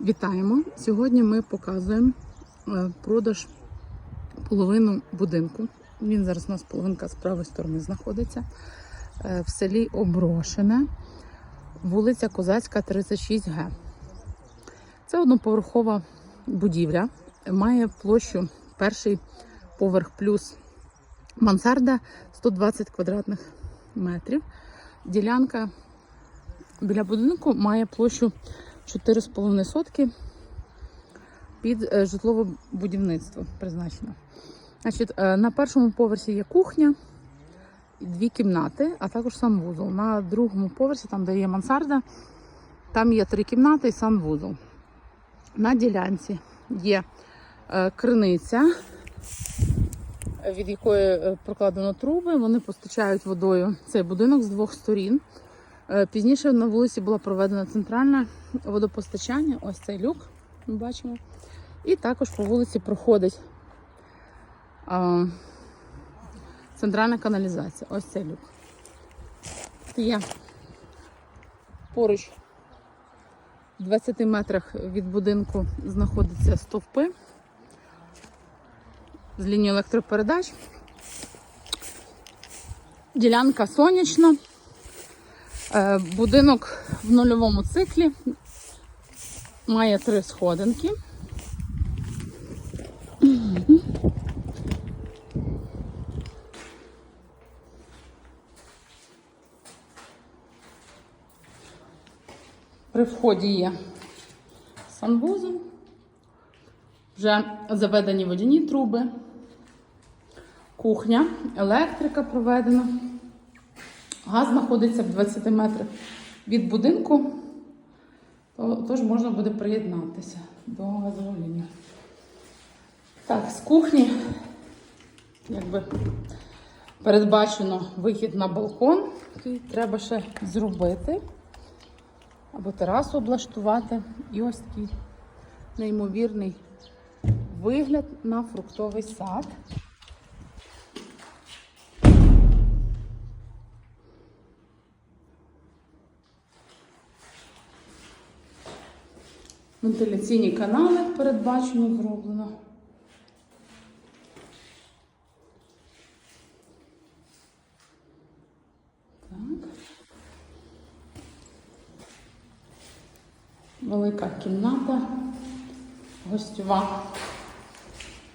Вітаємо! Сьогодні ми показуємо е, продаж половину будинку. Він зараз у нас половинка з правої сторони знаходиться е, в селі Оброшене, вулиця Козацька, 36Г. Це одноповерхова будівля, має площу перший поверх плюс мансарда 120 квадратних метрів. Ділянка біля будинку має площу 4,5 сотки під е, житлове будівництво призначено. Значить, е, на першому поверсі є кухня, дві кімнати, а також санвузол. На другому поверсі, там де є мансарда, там є три кімнати і санвузол. На ділянці є е, криниця, від якої прокладено труби. Вони постачають водою цей будинок з двох сторін. Е, Пізніше на вулиці було проведено центральне водопостачання. Ось цей люк ми бачимо. І також по вулиці проходить центральна каналізація. Ось цей люк. Є поруч в 20 метрах від будинку знаходяться стовпи з лінією електропередач. Ділянка сонячна. Е, Будинок в нульовому циклі має три сходинки. При вході є санвузол, вже заведені водяні труби, кухня, електрика проведена. Газ знаходиться в 20 метрах від будинку, то- тож можна буде приєднатися до газової лінії. Так, з кухні якби передбачено вихід на балкон, який треба ще зробити. Або терасу облаштувати. І ось такий неймовірний вигляд на фруктовий сад. Вентиляційні канали передбачено зроблено. Велика кімната, гостьова,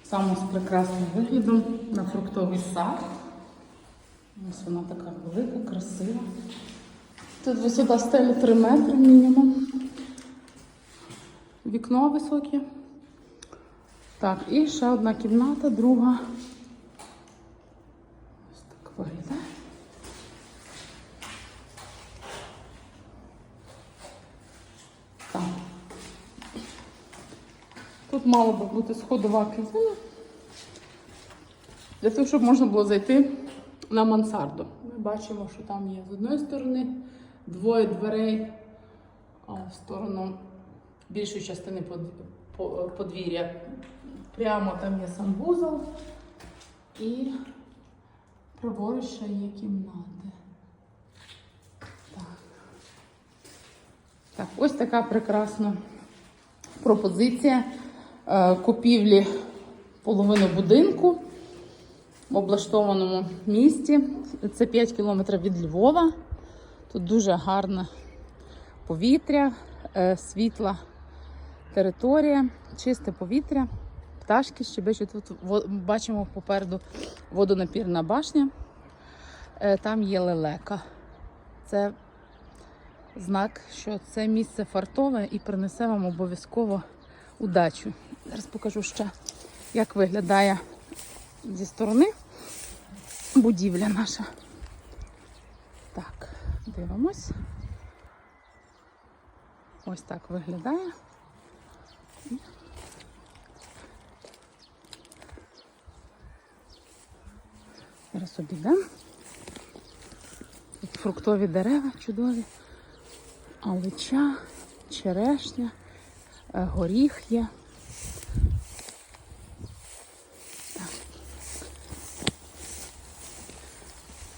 саме з прекрасним виглядом на фруктовий сад. Ось вона така велика, красива. Тут висота стелі 3 метри мінімум. Вікно високе. Так, і ще одна кімната, друга. Ось так виглядає. Так. Тут мала би бути сходова клітина. Для того, щоб можна було зайти на мансарду. Ми бачимо, що там є з одної сторони двоє дверей, а в сторону більшої частини подвір'я. Прямо там є санвузол і праворуч ще є кімнати. Так. Так, ось така прекрасна пропозиція е, купівлі половини будинку в облаштованому місті. Це 5 кілометрів від Львова. Тут дуже гарне повітря, е, світла територія, чисте повітря, пташки щебечуть. Тут бачимо попереду водонапірна башня. Е, Там є лелека. Це знак, що це місце фартове і принесе вам обов'язково удачу. Зараз покажу ще, як виглядає зі сторони будівля наша. Так, дивимось. Ось так виглядає. Зараз обійдемо. Фруктові дерева чудові, алича, черешня, е, горіх є. Так.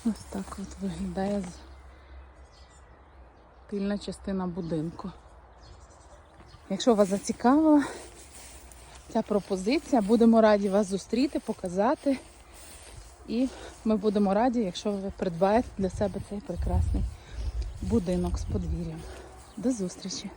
Ось так от виглядає тильна частина будинку. Якщо вас зацікавила ця пропозиція, будемо раді вас зустріти, показати. І ми будемо раді, якщо ви придбаєте для себе цей прекрасний будинок з подвір'ям. До зустрічі!